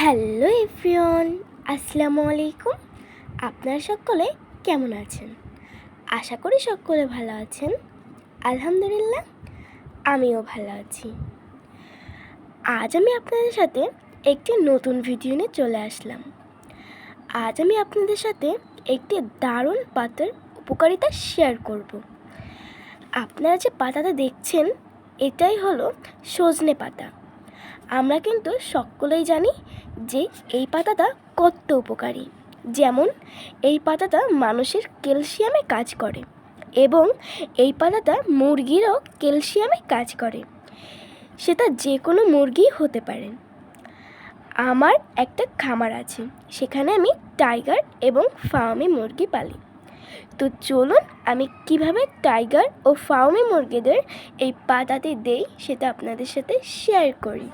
Hello everyone আসসালামু আলাইকুম। আপনারা সকলে কেমন আছেন? আশা করি সকলে ভালো আছেন। আলহামদুলিল্লাহ, আমিও ভালো আছি। আজ আমি আপনাদের সাথে একটি নতুন ভিডিও নিয়ে চলে আসলাম। আজ আমি আপনাদের সাথে একটি দারুণ পাতার উপকারিতা শেয়ার করব। আপনারা যে পাতাটা দেখছেন, এটাই হলো সজনে পাতা। আমরা কিন্তু সকলেই জানি যে এই পাতাটা কত উপকারী। যেমন, এই পাতাটা মানুষের ক্যালসিয়ামে কাজ করে এবং এই পাতাটা মুরগিরও ক্যালসিয়ামে কাজ করে। সেটা যে কোনো মুরগি হতে পারে। আমার একটা খামার আছে, সেখানে আমি টাইগার এবং ফার্মি মুরগি পালি। তো চলুন আমি কীভাবে টাইগার ও ফার্মি মুরগিদের এই পাতাতে দেই সেটা আপনাদের সাথে শেয়ার করি।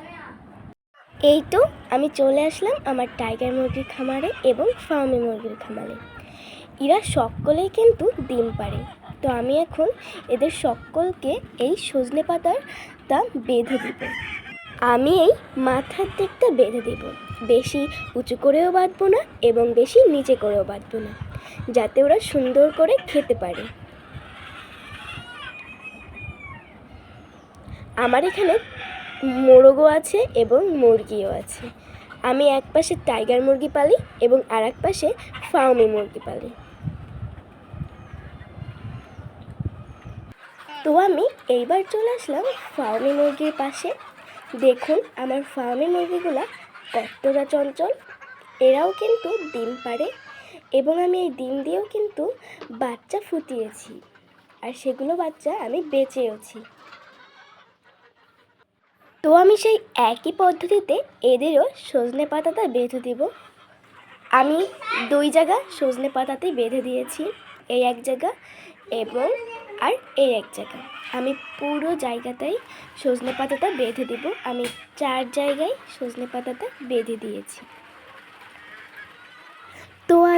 এই তো, আমি চলে আসলাম আমার টাইগার মুরগির খামারে এবং ফার্মি মুরগির খামারে। এরা সকলেই কিন্তু ডিম পারে তো আমি এখন এদের সকলকে এই সজনে পাতার তা বেঁধে দিব। আমি এই মাথার দিকটা বেঁধে দেব। বেশি উঁচু করেও বাঁধবো না এবং বেশি নিচে করেও বাঁধবো না, যাতে ওরা সুন্দর করে খেতে পারে। আমার এখানে মোরগও আছে এবং মুরগিও আছে। আমি এক পাশে টাইগার মুরগি পালি এবং আর এক পাশে ফার্মি মুরগি পালি। তো আমি এইবার চলে আসলাম ফার্মি মুরগির পাশে। দেখুন আমার ফার্মি মুরগিগুলো কতটা চঞ্চল। এরাও কিন্তু ডিম পারে এবং আমি এই ডিম দিয়েও কিন্তু বাচ্চা ফুটিয়েছি। আর সেগুলো বাচ্চা আমি বেঁচেওছি। তো আমি সেই একই পদ্ধতিতে এদেরও সজনে পাতাটা বেঁধে দেব। আমি দুই জায়গা সজনে পাতাতেই বেঁধে দিয়েছি এই এক জায়গা এবং আর এই এক জায়গা। আমি পুরো জায়গাটাই সজনে পাতাটা বেঁধে দেব। আমি চার জায়গায় সজনে পাতাটা বেঁধে দিয়েছি।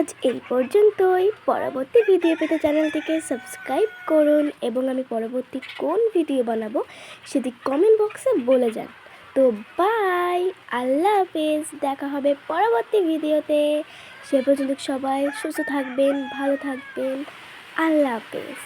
আজ এই পর্যন্তই। পরবর্তী ভিডিও পেতে চ্যানেলটিকে সাবস্ক্রাইব করুন এবং আমি পরবর্তী কোন ভিডিও বানাবো সেটি কমেন্ট বক্সে বলে যান। তো বাই আল্লাহ হাফেজ। দেখা হবে পরবর্তী ভিডিওতে সে পর্যন্ত সবাই সুস্থ থাকবেন, ভালো থাকবেন। আল্লাহ হাফেজ।